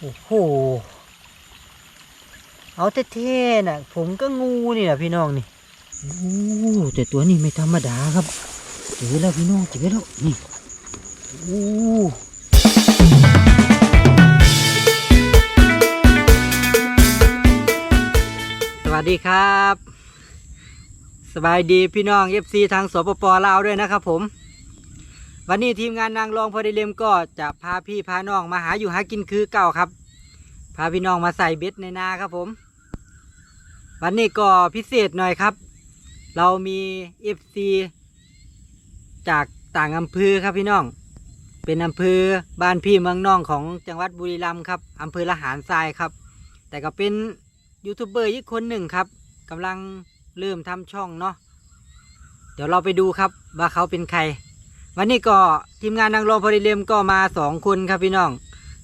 โอ้โห เอาเท่ๆน่ะ ผมก็งูนี่แหละพี่น้องนี่โอ้แต่ตัวนี้ไม่ธรรมดาครับเจอแล้วพี่น้องเจอแล้วนี่โอ้สวัสดีครับ สบายดีพี่น้อง FC ทางสปปลาวด้วยนะครับผม วันนี้ทีมงานนางรองพอดีเลมก็จะพาพี่พาน้องมาหาอยู่หากินคือเก่าครับ พาพี่น้องมาใส่เบ็ดในนาครับผม วันนี้ก็พิเศษหน่อยครับ เรามีเอฟซีจากต่างอำเภอครับพี่น้อง เป็นอำเภอบ้านพี่เมืองน้องของจังหวัดบุรีรัมย์ครับอำเภอละหารทรายครับ แต่ก็เป็นยูทูบเบอร์อีกคนหนึ่งครับกำลังเริ่มทำช่องเนาะเดี๋ยวเราไปดูครับว่าเขาเป็นใคร วันนี้ก็ทีมงานนางรองพอดีเลมก็มาสองคนครับพี่น้อง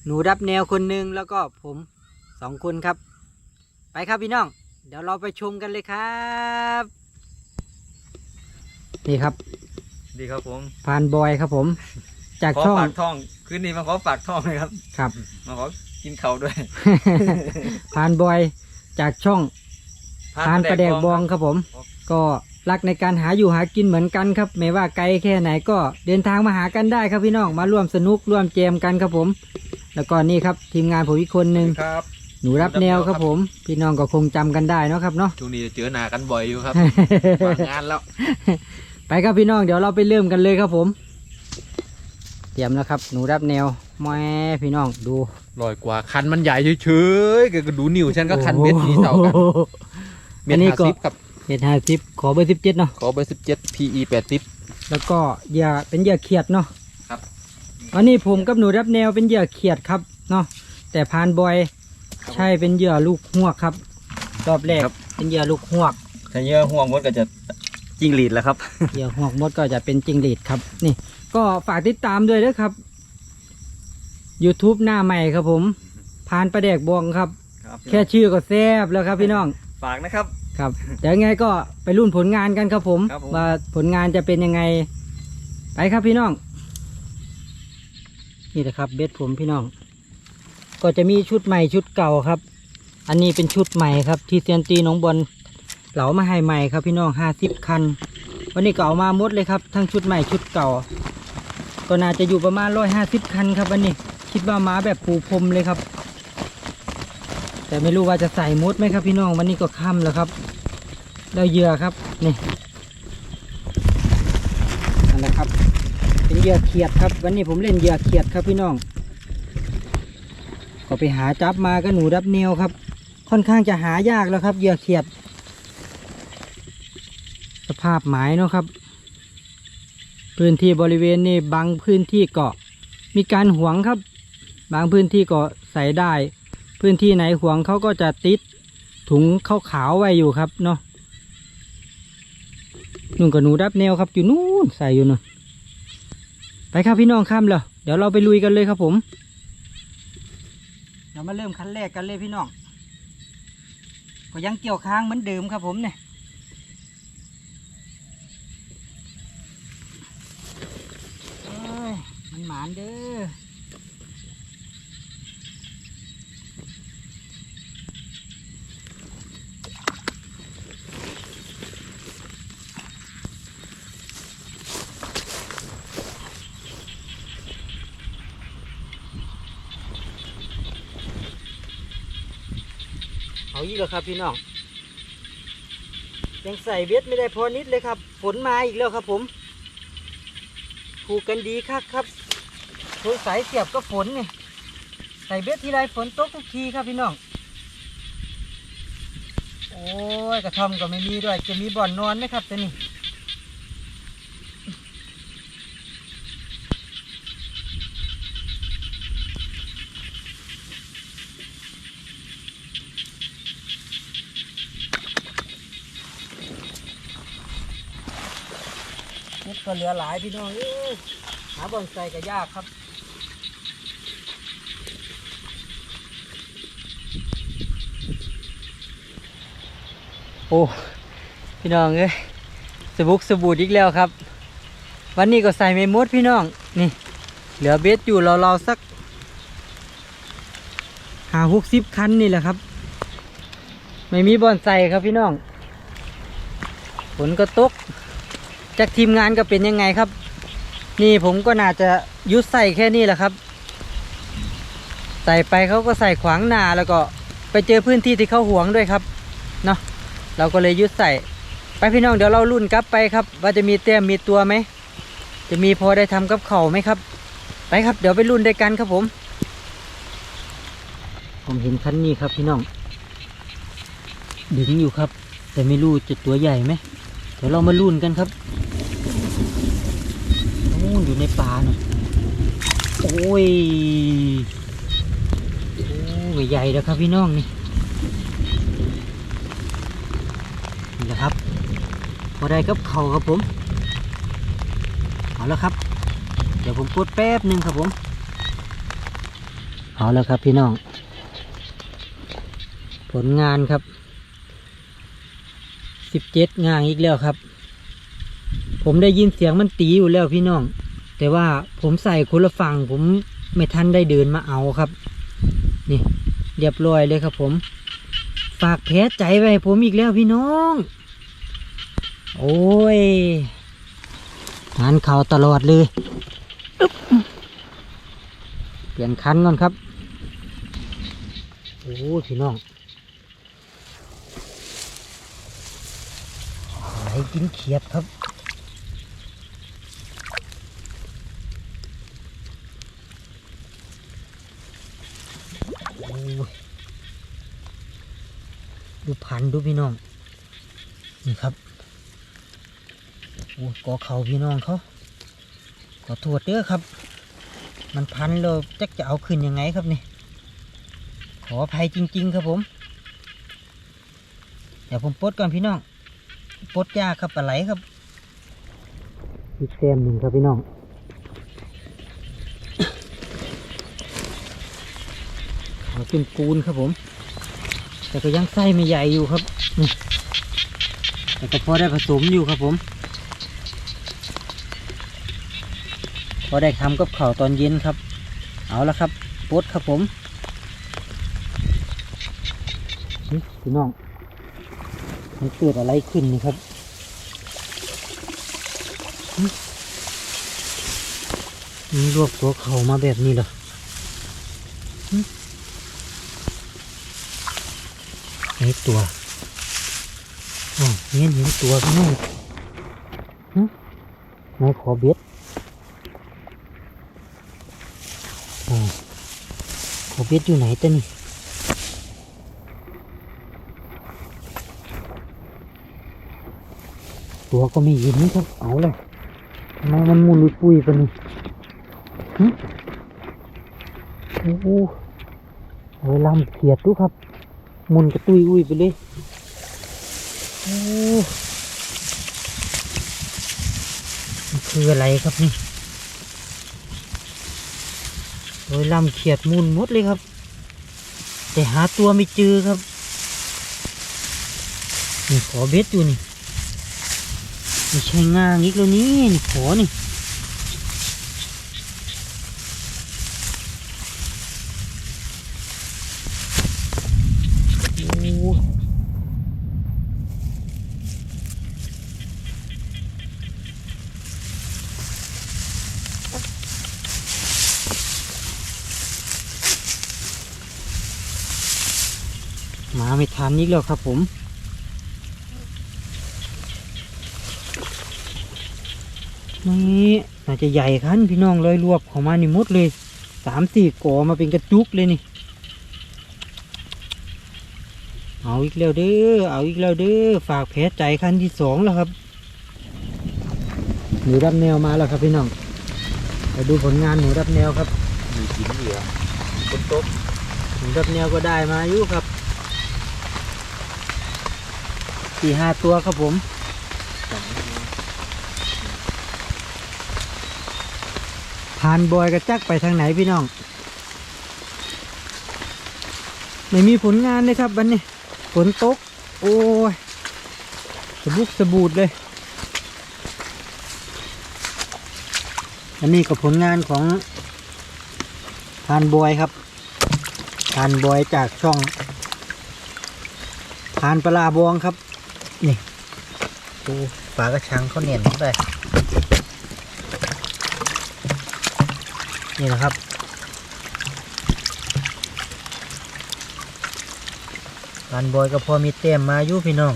หนูรับแนวคนหนึ่งแล้วก็ผมสองคนครับ ไปครับพี่น้อง เดี๋ยวเราไปชมกันเลยครับนี่ครับ ดีครับผมพานบอยครับผม จากขอช่อง ฝากท่อง คืนนี้มาขอฝากท่องเลยครับ ครับ มาขอกินเขาวด้วยพานบอยจากช่องพานประแดกบองครับผมครับก็ รักในการหาอยู่หากินเหมือนกันครับ ไม่ว่าไกลแค่ไหนก็เดินทางมาหากันได้ครับพี่น้องมาร่วมสนุกร่วมแจมกันครับผม แล้วก็นี่ครับทีมงานผมอีกคนหนึ่งครับหนูรับแนวครับผม พี่น้องก็คงจำกันได้เนาะครับเนาะช่วงนี้เจอหน้ากันบ่อยอยู่ครับฝากงานแล้ว ไปครับพี่น้องเดี๋ยวเราไปเริ่มกันเลยครับผม เตรียมแล้วครับ หนูรับแนวแม่พี่น้องดูลอยกว่าคันมันใหญ่เฉยๆก็ดูนิ้วฉันก็คันเม็ดนี้เท่ากันโอ้โหเม็อัดนนี้ห้าก็สิบครับ เม็ดห้าสิบขอเบอร์สิบเจ็ดเนาะขอเบอร์สิบเจ็ด PE แปดสิบ แล้วก็เหยื่อเป็นเหยื่อเขียดเนาะครับวันนี้ผมกับหนูรับแนวเป็นเหยื่อเขียดครับเนาะแต่พานบอยใช่เป็นเหยื่อลูกหวกครับ รอบแรกเป็นเหยื่อลูกหวก ถ้าเยอะห่วงมดก็จะจิ้งหรีดแล้วครับ เหยื่อหวกมดก็จะเป็นจิงหรีดครับ นี่ ก็ฝากติดตามด้วยนะครับ YouTube หน้าใหม่ครับผมพานประแดกบองครับ แค่ชื่อก็แซบแล้วครับพี่น้อง ฝากนะครับ ครับเดี๋ยวยังไงก็ไปรุ่นผลงานกันครับผมครับผม ว่าผลงานจะเป็นยังไง ไปครับพี่น้อง นี่นะครับ เบ็ดผมพี่น้อง ก็จะมีชุดใหม่ชุดเก่าครับ อันนี้เป็นชุดใหม่ครับ ที่เซียนตีน้องบอลเหลามาให้ใหม่ครับพี่น้องห้าสิบคัน วันนี้ก็เอามาหมดเลยครับ ทั้งชุดใหม่ชุดเก่า ก็น่าจะอยู่ประมาณร้อยห้าสิบคันครับวันนี้ คิดว่ามาแบบปูพรมเลยครับ แต่ไม่รู้ว่าจะใส่มดไหมครับพี่น้องวันนี้ก็ค่ำแล้วครับแล้เหยื่อครับนี่นั่นแหละครับ เป็นเหยื่อเขียดครับ วันนี้ผมเล่นเหยื่อเขียดครับพี่น้อง ก็ไปหาจับมาก็หนูดับเนวครับ ค่อนข้างจะหายากแล้วครับเหยื่อเขียด สภาพหมายเนาะครับ พื้นที่บริเวณนี้บางพื้นที่เก็มีการหวงครับ บางพื้นที่ก็ใส่ได้ พื้นที่ไหนหวงเขาก็จะติดถุงข้าวขาวไว้อยู่ครับเนาะนุ่นกับหนูดับแนวครับอยู่นู่นใส่อยู่นู่นไปครับพี่น้องข้ามเลยเดี๋ยวเราไปลุยกันเลยครับผมเดี๋ยวมาเริ่มขั้นแรกกันเลยพี่น้องก็ยังเกี่ยวค้างเหมือนเดิมครับผมเนี่ยมันหมานเด้อ เอาอีกแล้วครับพี่น้องยังใส่เบ็ดไม่ได้พอนิดเลยครับ ฝนมาอีกแล้วครับผมผูกกันดีครับครับโดยสายเสียบก็ฝนนี่ใส่เบ็ดทีไรฝนตกทุกทีครับพี่น้องโอ้ยกระท่อมก็ไม่มีด้วย จะมีบ่อนนอนไหมครับตัวนี้ ก็เหลือหลายพี่น้องหาบ่อนใส่ก็ยากครับโอ้พี่น้องเอ้ยสบุกสบูดอีกแล้วครับ วันนี้ก็ใส่ไม่หมดพี่น้องนี่ เหลือเบ็ดอยู่เราเราๆสักหาหกสิบคันนี่แหละครับ ไม่มีบอนใส่ครับพี่น้องฝนก็ตก จากทีมงานก็เป็นยังไงครับ นี่ผมก็น่าจะยุดใส่แค่นี้แหละครับ ใส่ไปเขาก็ใส่ขวางหน้าแล้วก็ไปเจอพื้นที่ที่เขาหวงด้วยครับเนาะเราก็เลยยุดใส่ ไปพี่น้องเดี๋ยวเรารุ่นกลับไปครับ ว่าจะมีเต้มมีตัวไหมจะมีพอได้ทำกับเข่าไหมครับ ไปครับ เดี๋ยวไปรุ่นด้วยกันครับผม ผมเห็นคันนี้ครับพี่น้อง ดึงอยู่ครับ แต่ไม่รู้จะตัวใหญ่ไหมเดี๋ยวเรามาลุ้นกันครับ โอ้อยู่ในป่าเนาะโอ้ยโอ้ยใหญ่แล้วครับพี่น้องนี่นี่แหละครับพอได้กับเขาครับผมเอาแล้วครับ เดี๋ยวผมกดแป๊บหนึ่งครับผมเอาแล้วครับพี่น้อง ผลงานครับสิบเจ็ดงานอีกแล้วครับ ผมได้ยินเสียงมันตีอยู่แล้วพี่น้อง แต่ว่าผมใส่คนละฝั่งผมไม่ทันได้เดินมาเอาครับ นี่ เรียบร้อยเลยครับผม ฝากแพ้ใจไว้ผมอีกแล้วพี่น้อง โอ้ยงานเข่าตลอดเลยเปลี่ยนคันก่อนครับ โอ้พี่น้องไหลกินเขียดครับ โอ้ย ดูพันดูพี่น้อง นี่ครับโอ้กอเขาพี่น้องเขาขอโทษเด้อครับ มันพันเราจักจะเอาขึ้นยังไงครับนี่ ขออภัยจริง ๆ ครับผม เดี๋ยวผมปลดก่อนพี่น้องปลดยากครับปลาไหลครับอีกแต้มหนึ่งครับพี่น้องเอาเป็นปูนครับผม แต่ก็ยังไส้ไม่ใหญ่อยู่ครับนี่แต่ก็พอได้ผสมอยู่ครับผม พอได้ทำกับข้าวตอนเย็นครับ เอาละครับปลดครับผมนี่พี่น้อง มันเกิดอะไรขึ้นนี่ครับหึมันรวบตัวเขามาแบบนี้เหรอ หึไอตัวอ๋อเงี้ยเห็นตัวพี่น้องหึไหนขอเบ็ดอ๋อขอเบ็ดอยู่ไหนตะนี่ตัวก็ไม่เห็นครับเอาเลยทำไมมันมุนลุยปุยปะนี่โอ้โหเอาไว้ลำเขียดดูครับ มุนกระตุยอุ้ยไปเลยโอ้คืออะไรครับนี่โดยลำเขียดมุนหมดเลยครับ แต่หาตัวไม่เจอครับนี่ขอเบ็ดอยู่นี่ไม่ใช่ง่างอีกแล้วนี่นี่ขอนี่โอ้ มาไม่ทันอีกแล้วครับผมนี่น่าจะใหญ่คันพี่น้องเลยรวบเข้ามานี่หมดเลยสามสี่กอมาเป็นกระจุกเลยนี่ เอาอีกแล้วเด้อเอาอีกแล้วเด้อฝากแผลใจคันที่สองแล้วครับหนูรับแนวมาแล้วครับพี่น้องไปดูผลงานหนูรับแนวครับมีกินเหลือคนตกหนูรับแนวก็ได้มาอยู่ครับ สี่ห้าตัวครับผมผ่านบอยกระจักไปทางไหนพี่น้อง ไม่มีผลงานเลยครับวันนี้ฝนตก โอ้ยสบุกสบูดเลย อันนี้ก็ผลงานของผ่านบอยครับทานบอยจากช่องทานปลาบองครับ ดูปลากระชังเขาเนียนเข้าไป นี่นะครับทานบอยก็พอมีเต็มมาอยู่พี่น้อง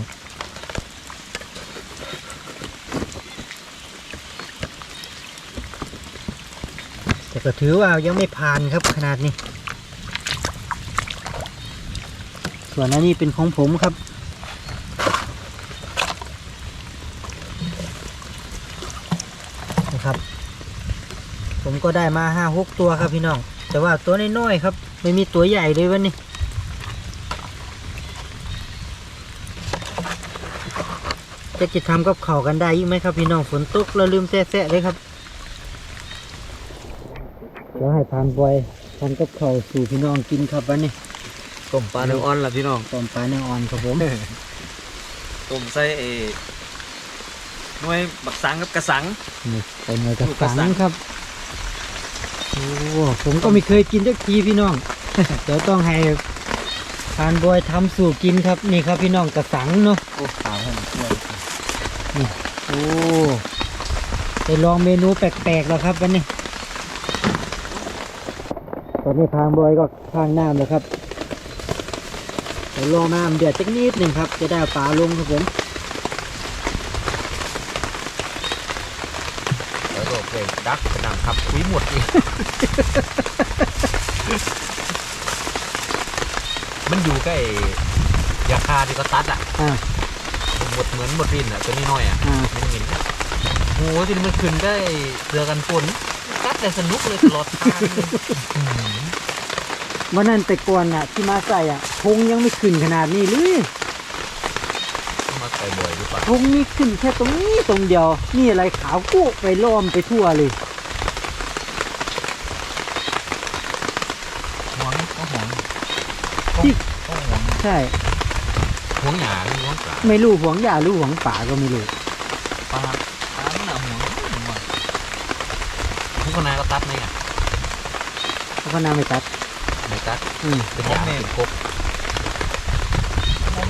แต่ก็ถือว่ายังไม่ผ่านครับขนาดนี้ ส่วนอันนี้เป็นของผมครับ นะ ครับ ผมก็ได้มาห้าหกตัวครับพี่น้อง แต่ว่าตัวน้อยๆครับ ไม่มีตัวใหญ่เลยวันนี้จะกินทำกับเข่าวกันได้ยิ่งไหมครับพี่น้องฝนตกเราลืมแซ่ๆเลยครับเดี๋ยวให้ทานบอยทานกับข้าวสู่พี่น้องกินครับวันนี้ต้มปลาเนื้ออ่อนล่ะพี่น้องต้มปลาเนื้ออ่อนครับผมต้มใส่เอ หน่วยบักสังกับกระสัง นี่เป็นไงกระลูกกระสัสังงครับโอ้ผมก็ไม่เคยกินสักทีพี่น้อง เดี๋ยวต้องให้ทานบอยทำสู่กินครับนี่ครับพี่น้องกระสังเนาะโอ้ขาวให้มันช่วยโอ้ไปลองเมนูแปลกๆแล้วครับวันนี้ตอนนี้ทางบอยก็ข้างน้ำเลยครับเดี๋ยวรอน้ำเดือดสักนิดหนึ่งครับ จะได้เอาปลาลงครับผม แล้วก็เกย ดักกระดังครับคุยหมดอีกมันอยู่ใกล้ยาคาที่ก็ตัดอะอ่า หมดเหมือนหมดรินอะตัวนี้น้อยอะอ่า มันเห็นอะโหทีนี้มันขึ้นได้เรือกันฝนกัดแต่สนุกเลยตลอดทางเลยอื้อหือวันนั้นแต่ก่อนอะ ที่มาใส่อะพงยังไม่ขึ้นขนาดนี้เลยมาใส่ บ่อยหรือเปล่าพงนี่ขึ้นแค่ตรงนี้ตรงเดียว นี่อะไรขาวกู้ไปล้อมไปทั่วเลยหวงก็หวงที่ก็หวงใช่ หวงหยาหรือหวงปลาไม่รู้หวงยาหรือหวงป่าก็ไม่รู้ปลาปลาไม่หนาหวงหวงทุกคนนายก็ตัดไหมอะเพราะเขานาไม่ตัด ไม่ตัดอืมเป็นยาเป็นกบ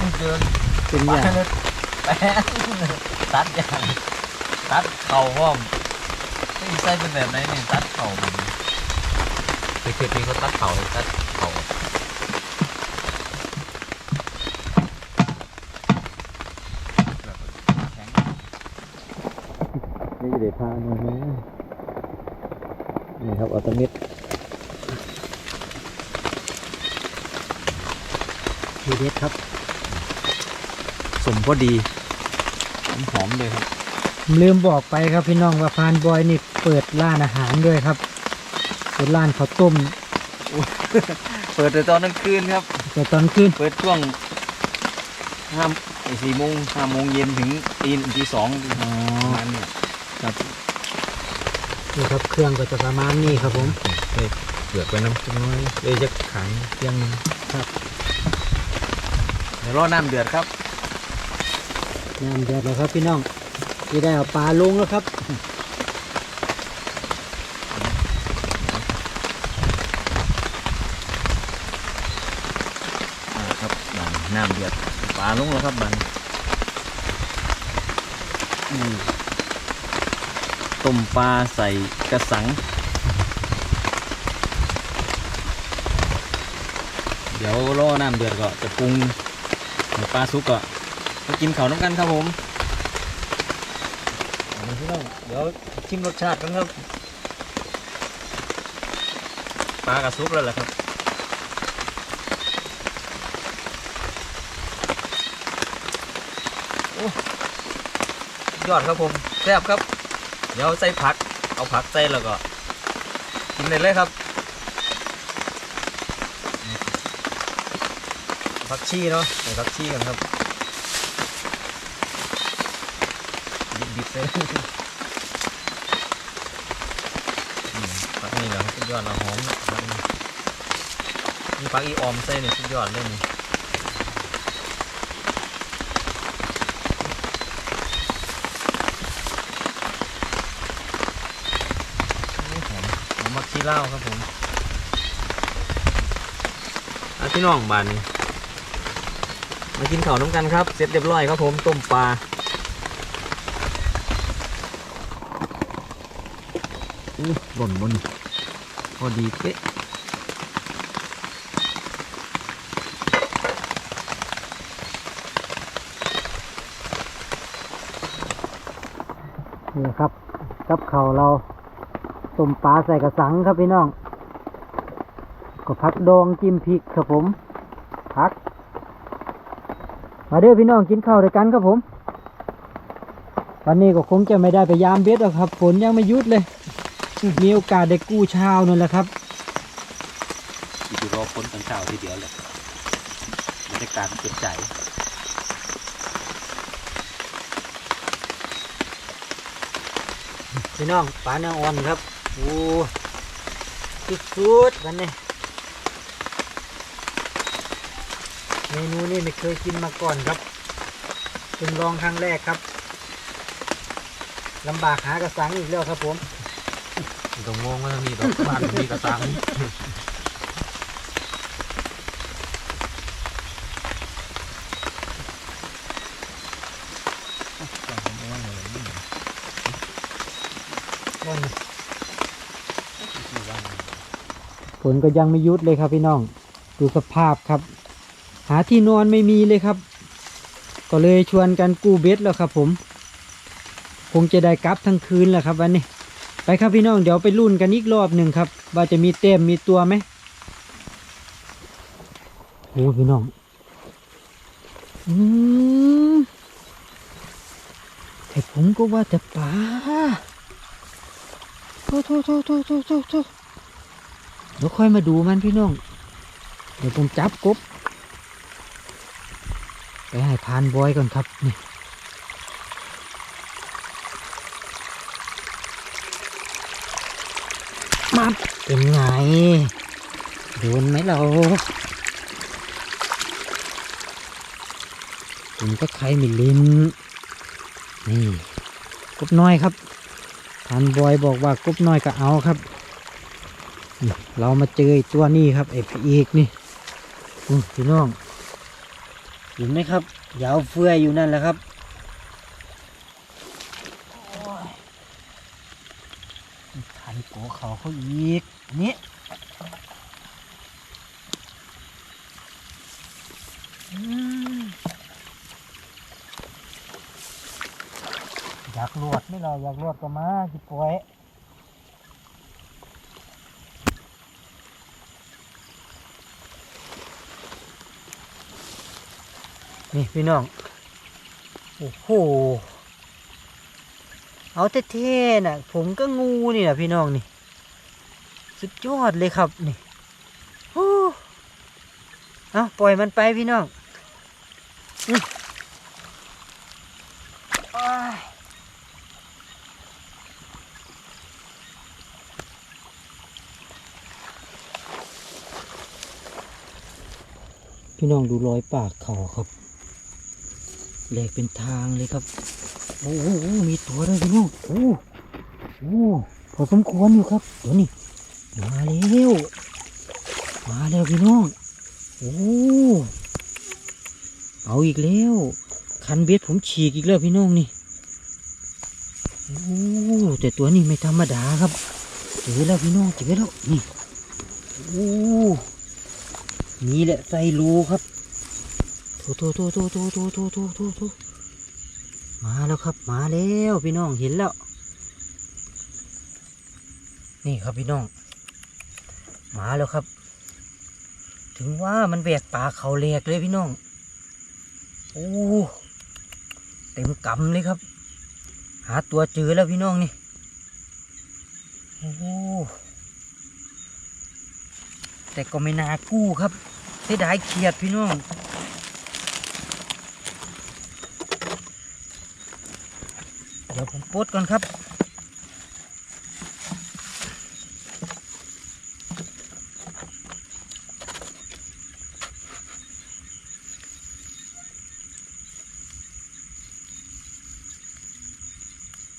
มันเดินเป็นไปยาเลย แปะตัดอย่างตัดเข่าพร้อมนี่ใส่เป็นแบบไหนเนี่ยตัดเข่ามันคือคือที่เขาตัดเขาตัดเขานี่เดี๋ยวพาหน่อยนะนี่ครับอัตมิดทีเด็ดครับ สมพอดี หอมๆเลยครับ ลืมบอกไปครับพี่น้องว่าพานบอยนี่เปิดร้านอาหารด้วยครับเปิดร้านข้าวต้ม เปิดแต่ตอนกลางคืนครับ แต่ตอนคืนเปิดช่วงห้าสี่โมงห้าโมงเย็นถึงตีนตีสองอ๋อประมาณนี้ครับนี่ครับเครื่องก็จะประมาณนี้ครับผมเกือกไปน้ำจิ้มน้อยเลยจะขังเที่ยงหนึงเดี๋ยวรอน้ำเดือดครับ น้ำเดือดแล้วครับพี่น้องที่ได้เอาปลาลงแล้วครับครับบันน้ำเดือดปลาลงแล้วครับบันต้มปลาใส่กระสัง เดี๋ยวรอน้ำเดือดก็จะปรุงปลาสุกก็ มากินข้าวน้ำกันครับผมเอามาพี่น้องเดี๋ยวชิมรสชาติกันครับปลากระซุกแล้วแหละครับยอดครับผมแซ่บครับ เดี๋ยวใส่ผัก เอาผักใส่แล้วก็ กินได้เลยครับผักชีเนาะใส่ผักชีกันครับบิดๆ เลยปักนี่เหรอสุดยอดเราหอมนี่มีผักอีออมใส่เนี่ยสุดยอดเลยนี่หอมหอมมักชีเล่าครับผมมาพี่น้องบ้านนี้มากินข้าวน้ำกันครับ เสร็จเรียบร้อยครับผม ต้มปลา อู้หล่นบนพอดีเป๊ะนี่ครับ กับเขาวเราต้มปลาใส่กระสังครับพี่น้อง ก็พักดองจิ้มพริกครับผมพัก มาเด้อพี่น้องกินข้าวด้วยกันครับผม วันนี้ก็คงจะไม่ได้ไปยามเบ็ดหรอกครับฝนยังไม่ยุดเลย มีโอกาสได้กู้เช้านั่นแหละครับอยู่รอพ้นตอนเช้าทีเดียวเลยบรรยากาศเก็บใจพี่น้องปลาเนื้ออ่อนครับโอ้สุดๆวันนี้เมนูนี้ไม่เคยกินมาก่อนครับเพิ่งลองครั้งแรกครับลำบากหากระสังอีกแล้วครับผม ตรงงงว่ามีดอกบ้านมีกระสังฝนก็ยังไม่ยุดเลยครับพี่น้อง ดูสภาพครับ หาที่นอนไม่มีเลยครับ ก็เลยชวนกันกู้เบ็ดแล้วครับผม คงจะได้กลับทั้งคืนแหละครับวันนี้ ไปครับพี่น้องเดี๋ยวไปรุ่นกันอีกรอบหนึ่งครับ ว่าจะมีเต็มมีตัวไหมโอ้พี่น้องอืมแต่ผมก็ว่าจะปลาโทษโทษโทษโทษโทษโทษโทษเดี๋ยวค่อยมาดูมันพี่น้อง เดี๋ยวผมจับกบ ไปให้พานบอยก่อนครับนี่มา เป็นไง โดนไหมเราผมก็ใครม่ลินนี่กบน้อยครับพานบอยบอกว่ากบน้อยก็เอาครับ เรามาเจอตัวนี้ครับไอ้พี่เอกนี่พี่น้องเห็นไหมครับยาวเฟื่อยอยู่นั่นแหละครับทันโก เขาอีกนี่อยากลวดไม่เราอยากลวดก็มาจิป่วยนี่พี่น้อง โอ้โห เอาเท่ๆน่ะ ผมก็งูนี่แหละพี่น้องนี่ สุดยอดเลยครับนี่โอ้เอาปล่อยมันไปพี่น้องพี่น้องดูรอยปากเขาครับแหลกเป็นทางเลยครับ โอ้โหมีตัวด้วยพี่น้องโอ้โหพอสมควรอยู่ครับ เดี๋ยวนี้ มาแล้วมาแล้วพี่น้อง โอ้เอาอีกแล้ว คันเบ็ดผมฉีกอีกแล้วพี่น้องนี่โอ้แต่ตัวนี้ไม่ธรรมดาครับเจอแล้วพี่น้องเจอแล้วนี่โอ้นี่แหละใส่รูครับโถโถโถโถโถโถโถโถโถโถมาแล้วครับ มาแล้วพี่น้องเห็นแล้ว นี่ครับพี่น้อง มาแล้วครับ ถึงว่ามันแบกปลาเขาแหลกเลยพี่น้อง โอ้เต็มกำเลยครับ หาตัวเจอแล้วพี่น้องนี่ โอ้แต่ก็ไม่น่ากู้ครับเสียดายเขียดพี่น้องเดี๋ยวผมปดก่อนครับ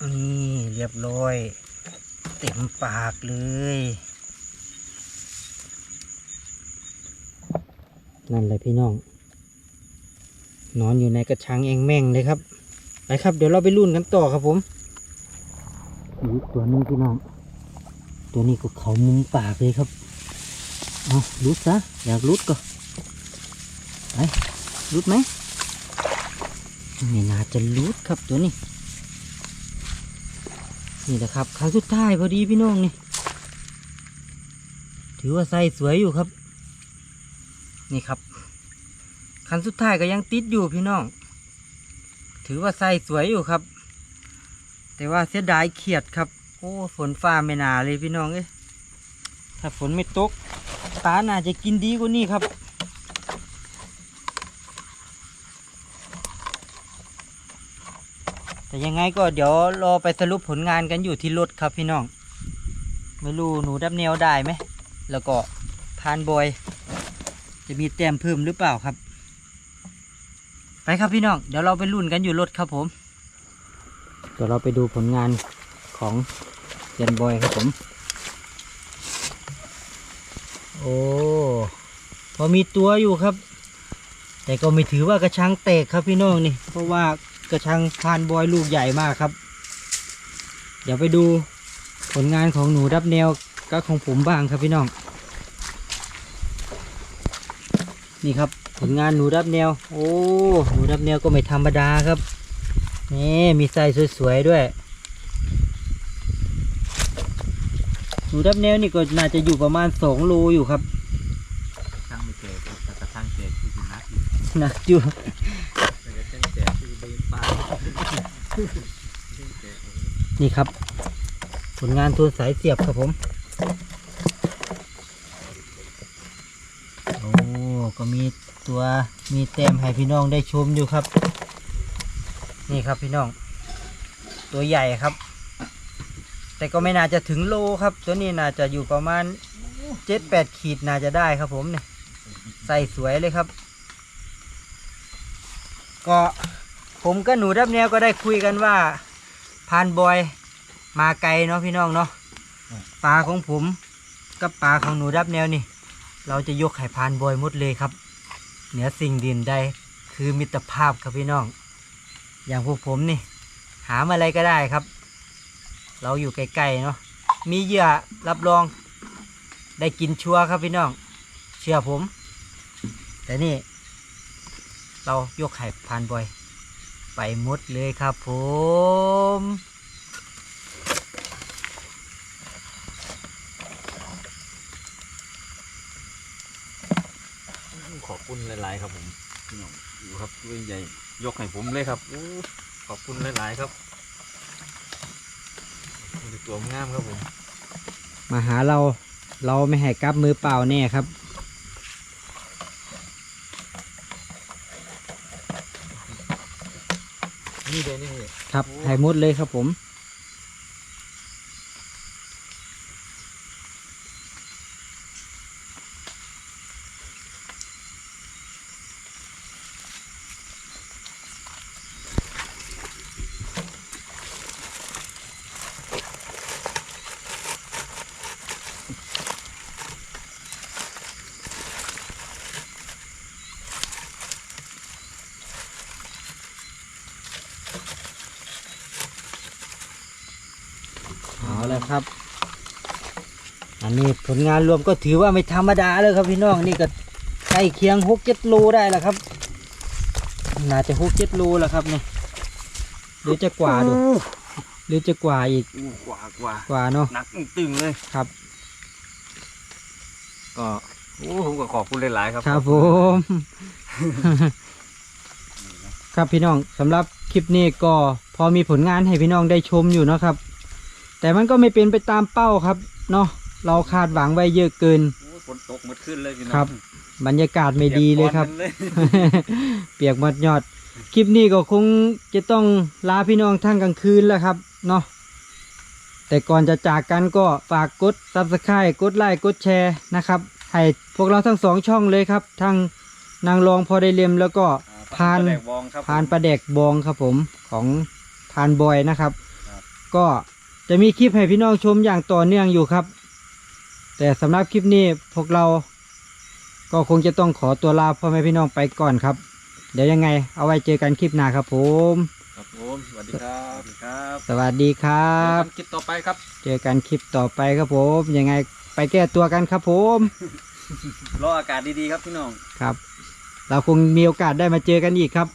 นี่เรียบร้อย เต็มปากเลยนั่นเลยพี่น้อง นอนอยู่ในกระชังเองแม่งเลยครับ ไปครับ เดี๋ยวเราไปรุ่นกันต่อครับผมอีกตัวหนึงพี่น้อง ตัวนี้ก็เขามุมปากเลยครับ เอาลุดซะ อยากลุดก็ไปลุดไหมไม่น่าจะลุดครับตัวนี้ นี่แหละครับครั้งสุดท้ายพอดีพี่น้องนี่ ถือว่าไส้สวยอยู่ครับ นี่ครับคันสุดท้ายก็ยังติดอยู่พี่น้อง ถือว่าไส้สวยอยู่ครับ แต่ว่าเสียดายเขียดครับ โอ้ฝนฟ้าไม่นาเลยพี่น้องเอ้ถ้าฝนไม่ตกปลาน่าจะกินดีกว่านี้ครับ แต่ยังไงก็เดี๋ยวรอไปสรุปผลงานกันอยู่ที่รถครับพี่น้อง ไม่รู้หนูดับแนวได้ไหม แล้วก็พานบอย จะมีแต้มเพิ่มหรือเปล่าครับ ไปครับพี่น้อง เดี๋ยวเราไปรุ่นกันอยู่รถครับผม เดี๋ยวเราไปดูผลงานของเซียนบอยครับผม โอ้พอมีตัวอยู่ครับ แต่ก็ไม่ถือว่ากระชังแตกครับพี่น้องนี่ เพราะว่า กระชังพานบอยลูกใหญ่มากครับ เดี๋ยวไปดูผลงานของหนูดับแนวก็ของผมบ้างครับพี่น้อง นี่ครับผลงานหนูดับแนว โอ้หนูดับแนวก็ไม่ธรรมดาครับนี่มีไส้สวยๆด้วย หนูดับแนวนี่ก็น่าจะอยู่ประมาณสองโลอยู่ครับช่างไม่เจอครับแต่กระทั่งเจอคือนักอยู่หนักอยู่ แต่กระทั่งเจอคือเบนปลา นี่ครับ ผลงานตัวสายเสียบครับผม โอ้ ก็มีตัวมีแต้มให้พี่น้องได้ชมอยู่ครับ นี่ครับพี่น้อง ตัวใหญ่ครับ แต่ก็ไม่น่าจะถึงโลครับ ตัวนี้น่าจะอยู่ประมาณเจ็ดแปดขีดน่าจะได้ครับผมเนี่ยใส่สวยเลยครับ ก็ ผมกับหนูดับแนวก็ได้คุยกันว่าพานบอยมาไกลเนาะพี่น้องเนาะปลาของผมกับปลาของหนูดับแนวนี่ เราจะยกไข่พานบอยหมดเลยครับ เหนือสิ่งดินใดคือมิตรภาพครับพี่น้อง อย่างพวกผมนี่ หามาอะไรก็ได้ครับ เราอยู่ใกล้ๆเนาะมีเหยื่อรับรอง ได้กินชัวร์ครับพี่น้อง เชื่อผม แต่นี่ เรายกไข่พานบอย ไปหมดเลยครับผมขอบคุณหลาย ๆ ครับผมพี่น้องอยู่ครับตัวใหญ่ยกให้ผมเลยครับอู้ขอบคุณหลาย ๆ ครับมีตัวงามครับผม มาหาเราเราไม่ให้กลับมือเปล่าแน่ครับ นี่เลยนี่ครับให้หมดเลยครับผม ครับ อันนี้ผลงานรวมก็ถือว่าไม่ธรรมดาเลยครับพี่น้องนี่ก็ใกล้เคียงหกเจ็ดโลได้แล้วครับ น่าจะหกเจ็ดโลแล้วครับเนี่ยหรือจะกว่าดูหรือจะกว่าอีกอู้กว่ากว่ากว่าเนาะหนักตึงๆเลยครับ ก็โอ้ผมก็ขอบคุณหลายๆครับ ครับผมครับพี่น้องสำหรับคลิปนี้ก็พอมีผลงานให้พี่น้องได้ชมอยู่เนาะครับ แต่มันก็ไม่เป็นไปตามเป้าครับเนาะเราคาดหวังไว้เยอะเกินโอ้ฝนตกหมดขึ้นเลยพี่น้องครับ บรรยากาศไม่ดีเลยครับ ปีกปอนกันเลย เปียกหมดยอด คลิปนี้ก็คงจะต้องลาพี่น้องทั้งกลางคืนแล้วครับเนาะแต่ก่อนจะจากกันก็ฝากกด subscribe กดไลค์กดแชร์นะครับให้พวกเราทั้งสองช่องเลยครับทั้งนางรองพอได้เลียมแล้วก็พาน แดกบองครับ พานประแดกบองครับผมของพานบอยนะครับ ครับ ก็ จะมีคลิปให้พี่น้องชมอย่างต่อเนื่องอยู่ครับ แต่สำหรับคลิปนี้พวกเรา ก็คงจะต้องขอตัวลาพ่อแม่พี่น้องไปก่อนครับ เดี๋ยวยังไง เอาไว้เจอกันคลิปหน้าครับผม ครับผมสวัสดีครับครับสวัสดีครับ คลิปต่อไปครับ เจอกันคลิปต่อไปครับผมยังไงไปแก้ตัวกันครับผมรออากาศดีๆครับพี่น้องครับ เราคงมีโอกาสได้มาเจอกันอีกครับ